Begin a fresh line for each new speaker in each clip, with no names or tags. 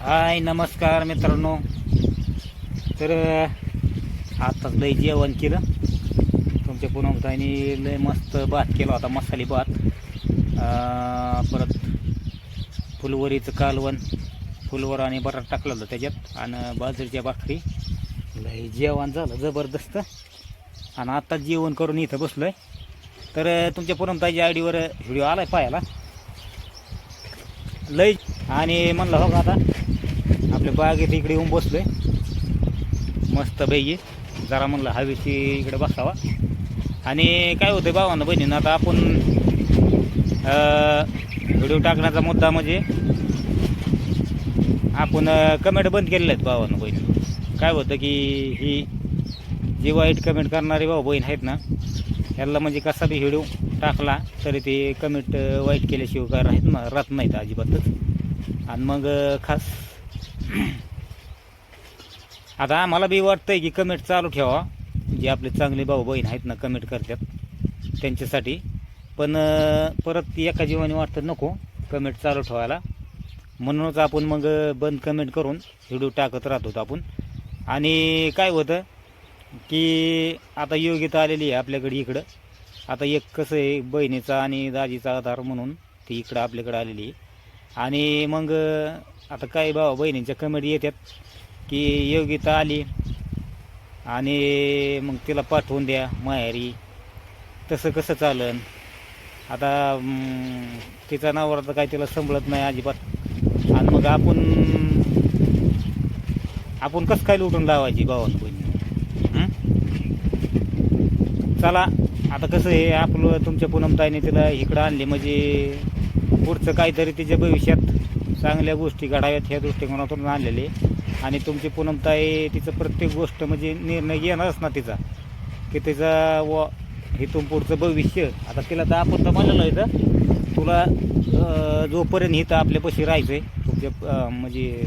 हाय नमस्कार मित्रांनो. तर आत्ताच लय जेवण केलं. तुमच्या पुनमताईने लय मस्त भात केला होता मसाली भात. परत फुलवरीचं कालवण फुलवर आणि बटाटा टाकलं होतं त्याच्यात आणि बाजरीच्या भाकरी. लय जेवण झालं जबरदस्त. आणि आत्ता जेवण करून इथं बसलो आहे तर तुमच्या पुनमताईच्या आयडीवर व्हिडिओ आला आहे पाहायला. लय आणि म्हणलं हो का आता? आपल्या बागेत इकडे येऊन बसलोय. मस्त पैकी. जरा म्हणलं हवेची इकडे बसावा. आणि काय होतं भावानं बहिणीनं आता आपण व्हिडिओ टाकण्याचा मुद्दा म्हणजे आपण कमेंट बंद केलेल्या आहेत भावानं बहिणी काय होतं की ही जी वाईट कमेंट करणारे भाऊ बहीण आहेत ना याला म्हणजे कसा बी व्हिडिओ टाकला तरी ते कमेंट वाईट केल्याशिवाय राहत ना राहत नाहीत अजिबातच. आणि मग खास आता आम्हाला बी वाटतंय की कमेंट चालू ठेवा. जे आपले चांगले भाऊ बहीण आहेत ना कमेंट करतात. त्यांच्यासाठी. पण परत एका जीवाने वाटतं नको कमेंट चालू ठेवायला. म्हणूनच आपण मग बंद कमेंट करून व्हिडिओ टाकत राहतो आपण. आणि काय होतं की आता योग्यता आलेली आहे आपल्याकडे इकडं. आता एक कसं आहे बहिणीचा आणि दाजीचा आधार म्हणून ती इकडं आपल्याकडं आलेली आहे. आणि मग आता काही भावा बहिणींच्या कमेडी येतात की योग्यता आली आणि मग तिला पाठवून द्या माहेरी. तसं कसं चालन? आता तिचा नावावर तर काही तिला संभळत नाही अजिबात. आणि मग आपण आपण कसं काय लुटून लावायची भावान बहिणी चला आता कसं हे आपलं तुमच्या पूनमताईने तिला इकडं आणले म्हणजे पुढचं काहीतरी तिच्या भविष्यात चांगल्या गोष्टी घडाव्यात ह्या दृष्टिकोनातून आणलेले आणि तुमची पूनमताई तिचं प्रत्येक गोष्ट म्हणजे निर्णय घेणारच ना तिचा. की तिचा व इथून पुढचं भविष्य आता तिला तर आपण तर म्हणलेलं आहे तर तुला जोपर्यंत इथं आपल्यापाशी राहायचं आहे तुमच्या म्हणजे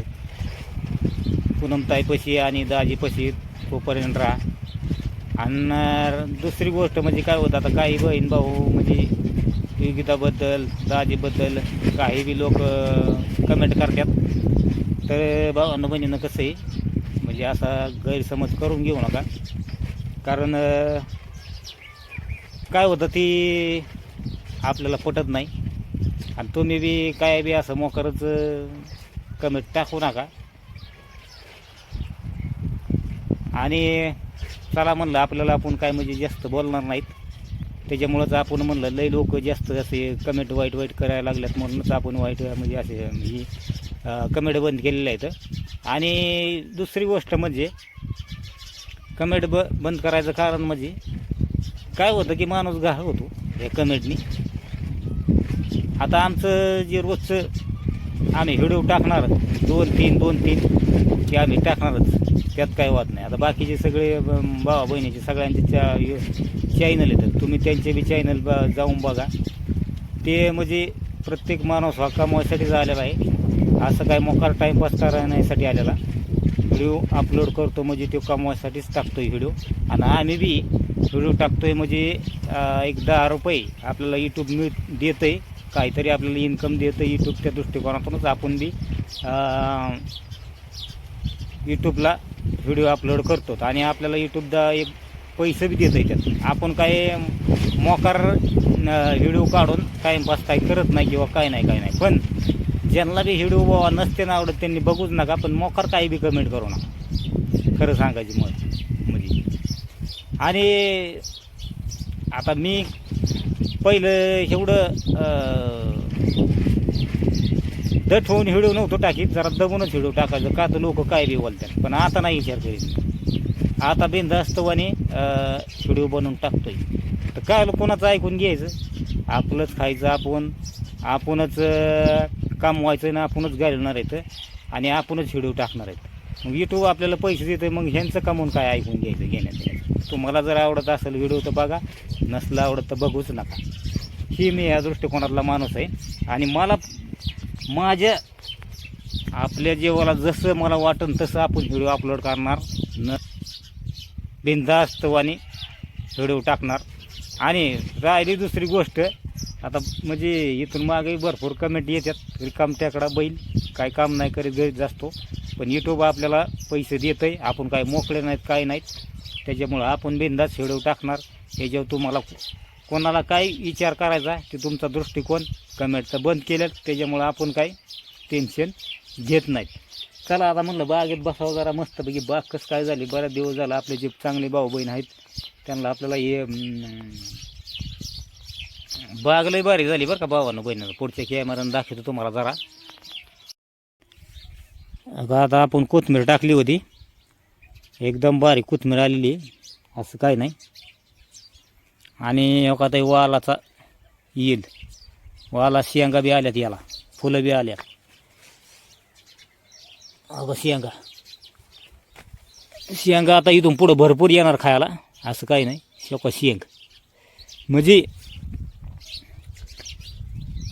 पूनमताईपाशी आणि दाजीपाशी तोपर्यंत राहा. आणि दुसरी गोष्ट म्हणजे काय होतं आता काही बहीण भाऊ म्हणजे योगिताबद्दल दाजीबद्दल काही बी लोक कमेंट करतात. तर भावानं बहिणीनं कसं आहे म्हणजे असा गैरसमज करून घेऊ नका. कारण काय होतं ती आपल्याला पटत नाही. आणि तुम्ही बी काय बी असं मोकरच कमेंट टाकू नका. आणि चला म्हणलं आपल्याला आपण काय म्हणजे जास्त बोलणार नाहीत. त्याच्यामुळंच आपण म्हणलं लई लोक जास्त असे कमेंट वाईट वाईट करायला लागल्यात म्हणूनच आपण वाईट म्हणजे असे ही कमेंट बंद केलेलं आहेत. आणि दुसरी गोष्ट म्हणजे कमेंट ब बंद करायचं कारण म्हणजे काय होतं की माणूस घाळ होतो या कमेंटनी आता आमचं जे रोजचं आम्ही व्हिडिओ टाकणार दोन तीन दोन तीन ते आम्ही टाकणारच. त्यात काय वाद नाही. आता बाकीचे सगळे भावा बहिणीचे सगळ्यांचे चॅनल येतात तुम्ही त्यांचे बी चॅनल ब जाऊन बघा. ते म्हणजे प्रत्येक माणूस हा कमवायसाठीच आलेला आहे. असं काय मोकार टाईमपास करण्यासाठी आलेला. व्हिडिओ अपलोड करतो म्हणजे तो कमवायसाठीच टाकतो आहे व्हिडिओ आणि आम्ही बी व्हिडिओ टाकतो आहे म्हणजे एक दहा रुपये आपल्याला यूट्यूब मिळ देतं आहे काहीतरी आपल्याला इन्कम देतं यूट्यूबच्या दृष्टिकोनातूनच आपण बी यूट्यूबला व्हिडिओ अपलोड करतो. आणि आपल्याला यूट्यूबदा एक पैसे बी देतं त्यात आपण काय मोकार व्हिडिओ काढून टाईमपास काही करत नाही किंवा काय नाही काय नाही. पण ज्यांना बी व्हिडिओ बाबा नसते ना आवडत त्यांनी बघूच नका पण मोकार काही बी कमेंट करू नका. खरं सांगायची मग म्हणजे. आणि आता मी पहिलं एवढं अं, दट होऊन व्हिडिओ नव्हतो टाकीत जरा दबूनच व्हिडिओ टाकायचं का तर लोक काय बी बोलतात. पण आता नाही विचार करीत आता बिंदास्तवाने व्हिडिओ बनवून टाकतोय. तर काय कोणाचं ऐकून घ्यायचं? आपलंच खायचं आपण आपणच काम व्हायचं ना आपणच घालणार आहेत आणि आपणच व्हिडिओ टाकणार आहेत. मग यूट्यूब आपल्याला पैसे देतं मग ह्यांचं कमवून काय ऐकून घ्यायचं घेण्यात तुम्हाला जर आवडत असेल व्हिडिओ तर बघा नसलं आवडत तर बघूच नका. ही मी या दृष्टिकोनातला माणूस आहे आणि मला माझ्या आपल्या जीवाला जसं मला वाटन तसं आपण व्हिडिओ अपलोड करणार न बिनधास्तवाने व्हिडिओ टाकणार. आणि राहिली दुसरी गोष्ट आता म्हणजे इथून मागे भरपूर कमेंट येतात रिकाम त्याकडा बैल काय काम नाही करीत गरीब जास्तो पण युट्यूब आपल्याला पैसे देत आहे आपण काय मोकळे नाहीत काय नाहीत. त्याच्यामुळं आपण बिंदास व्हिडिओ टाकणार. ह्याच्यावर तुम्हाला कोणाला काय विचार करायचा ते तुमचा दृष्टिकोन कमेंटचं बंद केलं त्याच्यामुळं आपण काही टेन्शन घेत नाहीत. चला आता म्हणलं बागेत बसावं जरा मस्तपैकी. बाग कसं काय झाली? बऱ्याच दिवस झाला आपले जे चांगले भाऊ बहीण आहेत त्यांना आपल्याला हे बाग लय भारी झाली बरं का भावानं बहिणीनं. पुढच्या कॅमेरानं दाखवतो तुम्हाला जरा. अगं आता आपण कोथमीर टाकली होती. एकदम बारीक कोथमीर आलेली असं काय नाही. आणि हो वालाचा येईल वाला शेंगा बी आल्यात याला. फुलं बी आल्यात. अगं शेंगा. शेंगा आता इथून पुढं भरपूर येणार खायला. असं काही नाही. शेका शेंग. म्हणजे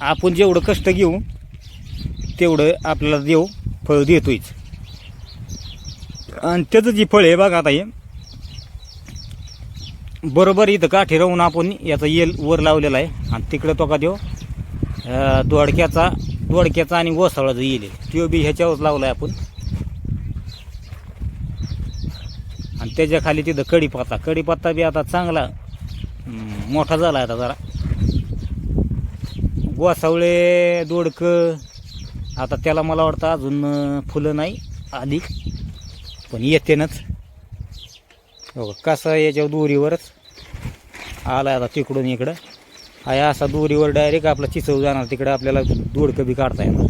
आपण जेवढं कष्ट घेऊ तेवढं आपल्याला देव फळ देतोयच. आणि त्याचं जी फळ आहे बघा आता हे. बरोबर इथं काठी राहून आपण याचा येल वर लावलेला आहे. आणि तिकडं तो का देव दोडक्याचा दोडक्याचा आणि ओसाळाचा येईल आहे. तो बी ह्याच्यावर लावला आहे आपण. आणि त्याच्याखाली तिथं कढीपत्ता कढीपत्ता बी आता चांगला मोठा झाला आहे आता जरा. गोसावळे दोडकं आता त्याला मला वाटतं अजून फुलं नाही आली पण येतेनच. हो कसं याच्यावर दोरीवरच? आला आता तिकडून इकडं. हा असा दोरीवर डायरेक्ट आपला चिचव जाणार तिकडं आपल्याला दोडकं बी काढता येणार.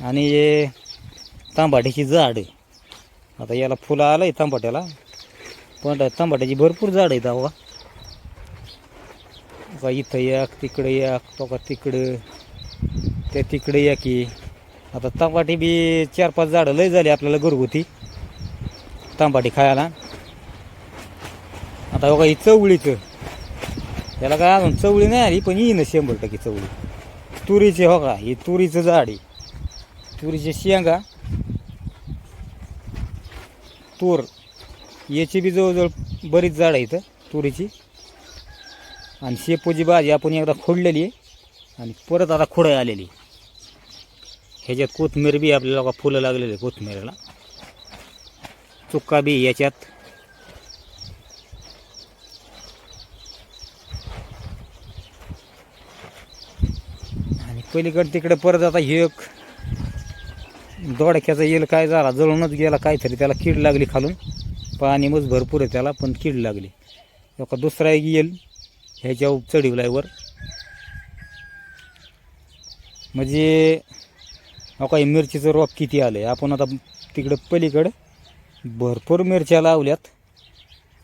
आणि हे तांबाट्याची झाड आहे. आता याला फुलं आलं आहे तांबाट्याला. पण तांबाट्याची भरपूर झाड आहेत अहो. का इथं एक तिकडे एक तो का तिकडं. त्या तिकडे या की आता तांबाटी बी चार पाच झाडं लय झाली आपल्याला घरगुती. तांबाटी खायला. आता बघा ही चवळीचं त्याला काय अजून चवळी नाही आली पण येईन शंभर टक्के चवळी. तुरीचे हो का ही तुरीचं झाड आहे. तुरीचे शेंगा. तूर. याची बी जवळजवळ बरीच झाड आहे इथं तुरीची. आणि शेपूची भाजी आपण एकदा खोडलेली आहे आणि परत आता खोडं आलेली ह्याच्यात कोथमीर बी आपल्याला बघा फुलं लागलेली आहे कोथमिरीला. चुक्का बी याच्यात. आणि पलीकडे तिकडे परत आता हे एक दोडक्याचा येल काय झाला जळूनच गेला काहीतरी त्याला कीड लागली खालून. पाणी मग भरपूर आहे त्याला पण कीड लागली. एका दुसरा एक येल ह्याच्या चढीवलाय वर. म्हणजे अहो काही मिरचीचं रोप किती आलं आहे आपण आता तिकडं पलीकडं भरपूर मिरच्या लावल्यात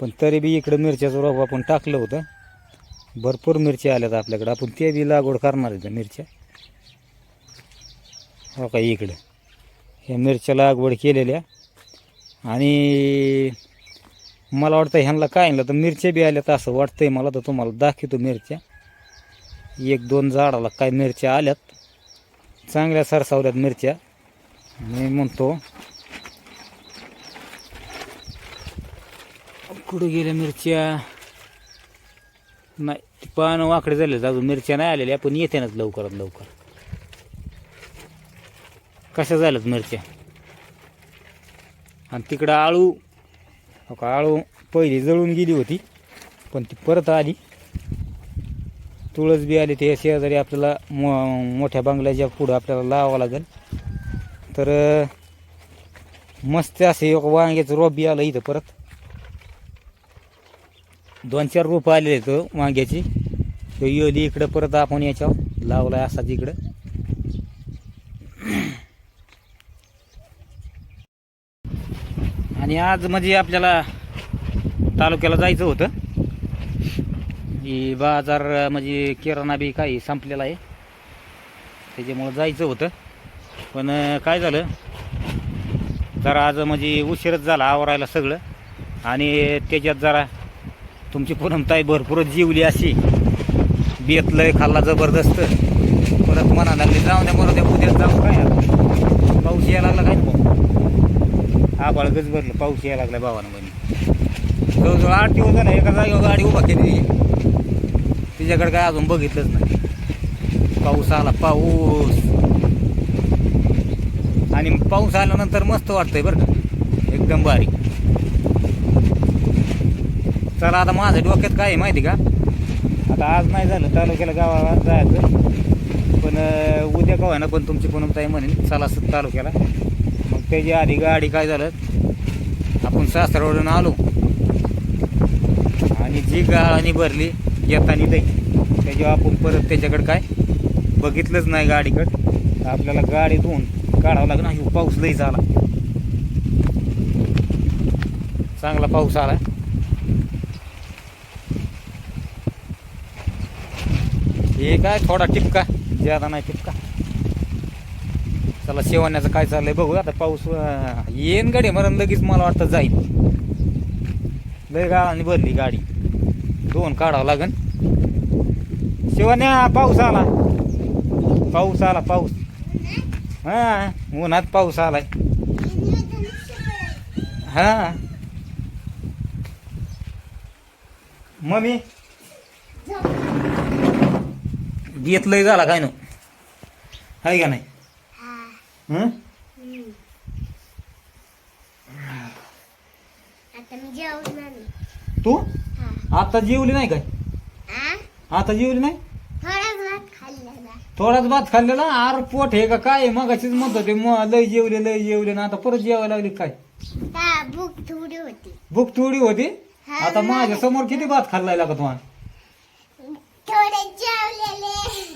पण तरी बी इकडं मिरच्याचं रोप आपण टाकलं होतं. भरपूर मिरच्या आल्यात आपल्याकडं. आपण ते बी लागवड करणार आहे त्या मिरच्या. हो का इकडं. ह्या मिरच्या लागवड केलेल्या. आणि मला वाटतं ह्यांना काय आणलं तर मिरच्या बी आल्यात असं वाटतंय मला तर तुम्हाला दाखवतो मिरच्या. एक दोन झाडाला काय मिरच्या आल्यात. चांगल्या सरसावल्यात मिरच्या. मी म्हणतो कुठं गेल्या मिरच्या? नाही पानं वाकडे झाले अजून मिरच्या नाही आलेल्या पण येते नाच लवकरात लवकर. कशा झाल्यात मिरच्या? आणि तिकडं आळू का आळू पहिली जळून गेली होती पण ती परत आली. तुळस बी आली ते शेजारी आपल्याला मो मोठ्या बंगल्याच्या पुढं आपल्याला लावावं लागेल. तर मस्त असे एक वांग्याचं रोप बी आलं इथं परत. दोन चार रोपं आलेले आहेत वांग्याची. योली इकडं परत आपण याच्यावर लावला असाच इकडं आणि आज म्हणजे आपल्याला तालुक्याला जायचं होतं. ही बाजार म्हणजे किराणा बी काही संपलेला आहे. त्याच्यामुळं जायचं होतं. पण काय झालं? जरा आज म्हणजे उशीरच झाला आवरायला सगळं. आणि त्याच्यात जरा तुमची पुरमताई भरपूरच जीवली अशी. बेतलंय खाल्ला जबरदस्त. परत म्हणा लागली जाऊ द्या बरं द्या उद्या जाऊ काय पाऊस यायला लागला काय? आबाळ गज भरलं पाऊस यायला लागला भावानं म्हणे. जवळजवळ आठ दिवस झाला एका जागेवर गाडी उभा केली तिच्याकडे काय अजून बघितलंच नाही. पाऊस आला पाऊस. आणि पाऊस आल्यानंतर मस्त वाटतंय बरं का. एकदम भारी. चला आता माझ्या डोक्यात काय आहे माहिती का? आता आज नाही झालं तालुक्याला गावाला जायचं. पण उद्या का ना पण तुमची पूनमताई म्हणेन चला तालुक्याला. त्याची आधी गाडी काय झालं आपण सासरवडून आलो. आणि जी गाळाने भरली येताना लई त्याच्यावर आपण परत त्याच्याकडे काय बघितलंच नाही गाडीकडं. आपल्याला गाडी धुवून काढावं लागणार हे पाऊस लई झाला. चांगला पाऊस आला. हे काय थोडा टिपका ज्यादा नाही टिपका चला शेवण्याचं काय चाललंय बघू आता पाऊस येईन गाडी मरण लगेच मला वाटतं जाईल. लय गाळाने भरली गाडी. दोन काढावं लागन. शिवण्या पाऊस आला. पाऊस आला पाऊस. हा उन्हात पाऊस आलाय. हा. मम्मी? घेत लय झाला काय ना? हाय का नाही हं?
आता मी जेवणार नाही
तू?
हा.
आता जेवली नाही काय? आता जेवली नाही?
थोडाच भात खाल्लेला.
थोडाच भात खाल्लेला? आर पोट हे का काय? मग अशीच म्हणत होते म- लय जेवले लय जेवले ना आता परत जेवायला लागली काय?
भूक थोडी होती.
भूक थोडी होती? आता
मग.
माझ्यासमोर किती भात खाल्लाय लागत तुम्हाला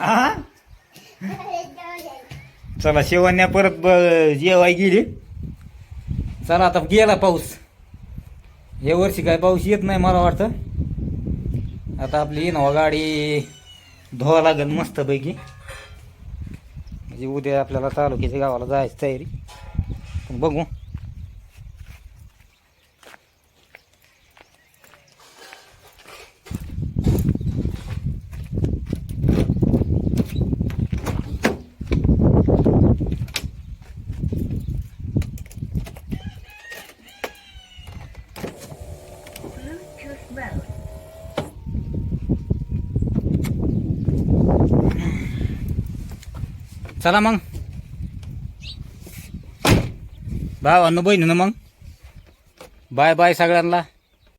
हा
थोडे जेवलेले.
चला शेवण्या परत ब- जेवाय गेली. चला आता गेला पाऊस. या वर्षी काय पाऊस येत नाही मला वाटतं. आता आपली इनोवा गाडी धुवा लागेल मस्तपैकी. म्हणजे उद्या आपल्याला तालुक्याच्या गावाला जायची तयारी. बघू. चला मग. भावांनो बहिणीनं मग. बाय बाय सगळ्यांना.